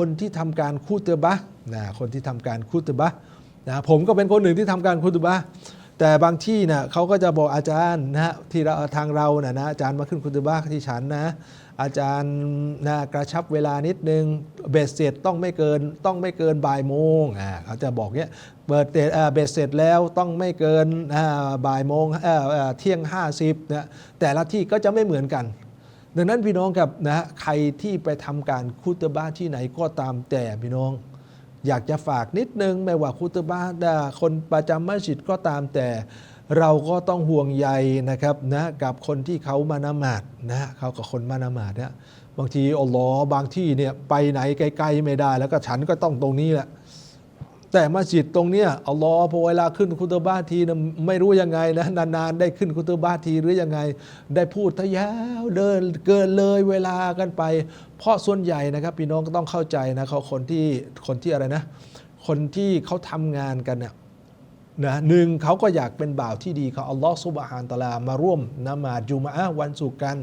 คนที่ทำการคูตบะนะคนที่ทำการคูตบะนะผมก็เป็นคนหนึ่งที่ทำการคูตบะแต่บางที่นะเขาก็จะบอกอาจารย์นะที่เราทางเรานะนะอาจารย์มาขึ้นคูตบะที่ฉันนะอาจารย์นะกระชับเวลานิดนึงเบสเสร็จต้องไม่เกินต้องไม่เกินบ่ายโมงอ่าเขาจะบอกเนี้ยเบิดเสร็จเบสเสร็จแล้วต้องไม่เกินอ่าบ่ายโมงอ่อเอ่อเที่ยง 50นะแต่ละที่ก็จะไม่เหมือนกัน ดังนั้นพี่น้องครับนะฮะใครที่ไปทำการคุตบะห์ที่ไหนก็ตามแต่พี่น้อง อยากจะฝากนิดนึงไม่ว่าคุตบะห์อ่าคนประจำมัสยิดก็ตามแต่เราก็ต้องห่วงใยนะครับนะกับคนที่เขามานามาดนะฮะเขากับคนมานามาดเนี่ยบางทีอัลลอฮ์บางที่เนี่ยไปไหนไกลๆไม่ได้ แล้วก็ฉันก็ต้องตรงนี้แหละ แต่มัสยิดตรงเนี้ยอัลลอฮ์พอเวลาขึ้นคุตบ้าทีนะไม่รู้ยังไงนะนานๆได้ขึ้นคุตบ้าทีหรือยังไง ได้พูดทะยาวเดินเกินเลยเวลากันไป เพราะส่วนใหญ่นะครับ พี่น้องก็ต้องเข้าใจนะเขาคนที่คนที่อะไรนะ คนที่เขาทำงานกันเนี่ย นะหนึ่งเขาก็อยากเป็นบ่าวที่ดีของอัลลอฮ์ซุบฮานตะลามาร่วมนมาดจุมะฮ์วันศุกร์กัน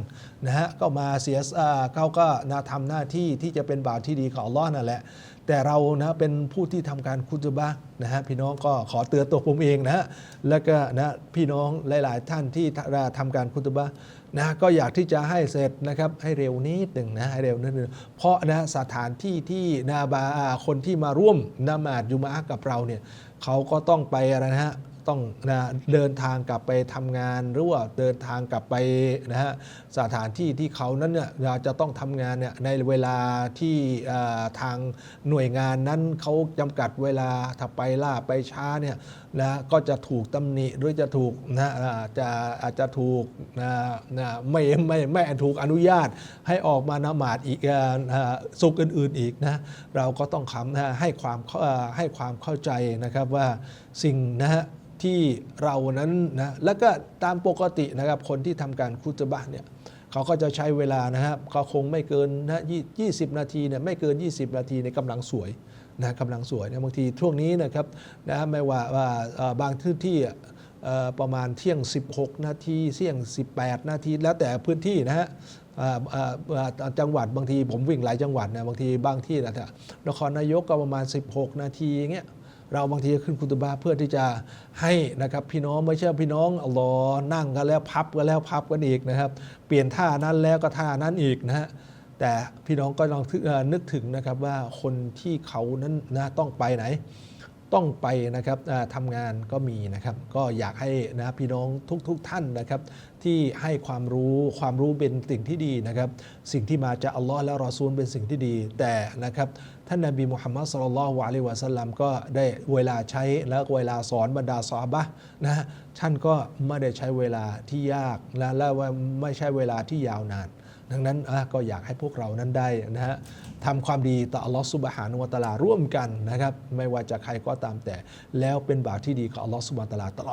นะฮะก็มาเสียสอ่าเขาก็นะทำหน้าที่ที่จะเป็นบ่าวที่ดีของอัลลอฮ์นั่นแหละ แต่เรานะเป็นผู้ที่ทำการคุตบะนะฮะพี่น้องก็ขอเตือนตัวผมเองนะฮะแล้วก็นะพี่น้องหลาย ๆ ท่านที่ทำการคุตบะนะก็อยากที่จะให้เสร็จนะครับให้เร็วนิดหนึ่งนะให้เร็วนิดหนึ่งเพราะนะสถานที่ที่นาบาอ่าคนที่มาร่วมนามาดยุมะอะห์กับเราเนี่ย เขาก็ต้องไปอะไรนะฮะ ต้องนะเดินทางกลับไปทำงานหรือว่าเดินทางกลับไปนะฮะสถานที่ที่เขานั้นเนี่ยจะต้องทำงานเนี่ยในเวลาที่ทางหน่วยงานนั้นเขาจำกัดเวลาถ้าไปล่าไปช้าเนี่ยนะก็จะถูกตำหนิหรือจะถูกนะจะอาจจะถูกนะนะไม่ไม่ไม่ถูกอนุญาตให้ออกมานามาดอีกเอ่อเอ่อสุกอื่น ๆอีกนะเราก็ต้องคำนะให้ความให้ความเข้าใจนะครับว่าสิ่งนะฮะ ที่เรานั้นนะแล้วก็ตามปกตินะครับคนที่ทำการคุตบะเนี่ยเขาก็จะใช้เวลานะครับก็คงไม่เกินนะยี่สิบนาทีเนี่ยไม่เกิน 20 นาทีในกำลังสวยนะกำลังสวยนะบางทีช่วงนี้นะครับนะไม่ว่าว่าบางที่ที่ประมาณเที่ยง 16 นาทีเที่ยง 18 นาที แล้วแต่พื้นที่นะฮะจังหวัดบางทีผมวิ่งหลายจังหวัดนะบางทีบางที่นะนครนายกก็ประมาณ 16 นาทีอย่างเงี้ย เราบางทีขึ้นคุตบาเพื่อที่จะให้นะครับพี่น้องไม่ใช่พี่น้องอัลลอฮ์นั่งกันแล้วพับกันแล้วพับกันอีกนะครับ เปลี่ยนท่านั้นแล้วก็ท่านั้นอีกนะฮะแต่พี่น้องก็ลองนึกถึงนะครับว่าคนที่เขานั้นนะต้องไปไหน ต้องไปนะครับทำงานก็มีนะครับ ก็อยากให้นะพี่น้องทุกๆทท่านนะครับ ที่ให้ความรู้ความรู้เป็นสิ่งที่ดีนะครับ สิ่งที่มาจากอัลลอฮ์และรอซูลเป็นสิ่งที่ดี แต่นะครับท่านนบีมุฮัมมัดสุลลัลลอฮุอะลิวะสัลลัมก็ได้เวลาใช้และเวลาสอนบรรดาซอฮาบะนะฮะท่านก็ไม่ได้ใช้เวลาที่ยากและและว่าไม่ใช่เวลาที่ยาวนาน ดังนั้นก็อยากให้พวกเรานั้นได้นะฮะทำความดีต่ออัลลอฮฺสุบฮานุวะตาลาร่วมกันนะครับ ไม่ว่าจะใครก็ตามแต่ แล้วเป็นบาปที่ดีกับอัลลอฮฺสุบฮานุวะตาลาตลอด